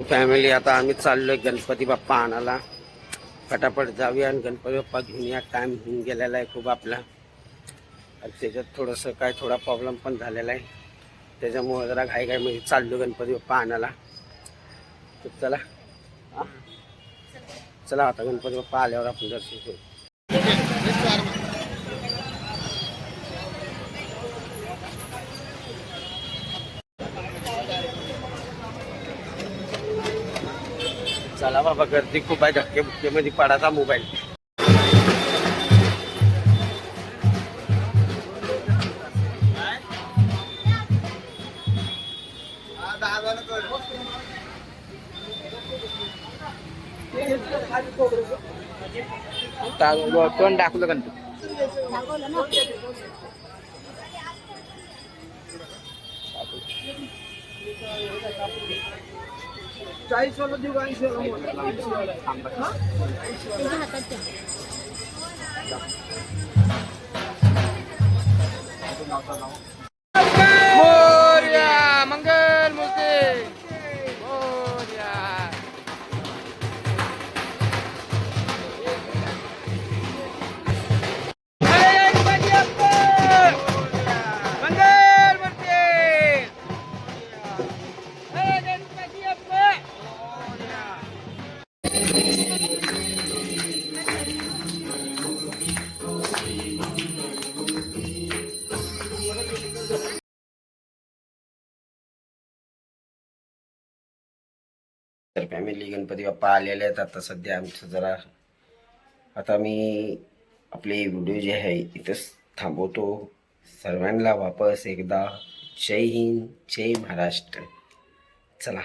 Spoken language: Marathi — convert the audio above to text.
फॅमिली आता आम्ही चाललोय गणपती बाप्पा आणायला. फटाफट जाऊया आणि गणपती बाप्पा घेऊन या. टाइम होऊन गेलेला आहे खूप आपला. आणि त्याच्यात थोडंसं काय थोडा प्रॉब्लेम पण झालेला आहे. त्याच्यामुळे जरा घाई घाईमध्ये चाललो गणपती बाप्पा आणायला. तर चला. चला आता गणपती बाप्पा आल्यावर आपण दर्शन करू चला बाबा गर्दी खूप आहे धक्के बुक्केमध्ये पडाचा मोबाईल कोण दाखवलं का तू चाळीस वाला देऊ ऐंशी वाला मोर्या तर फॅमिली गणपती बाप्पा आलेले आहेत. आता सध्या आमचं जरा आता मी आपले व्हिडिओ जे आहे इथंच थांबवतो. सर्वांना वापस एकदा जय हिंद जय महाराष्ट्र. चला.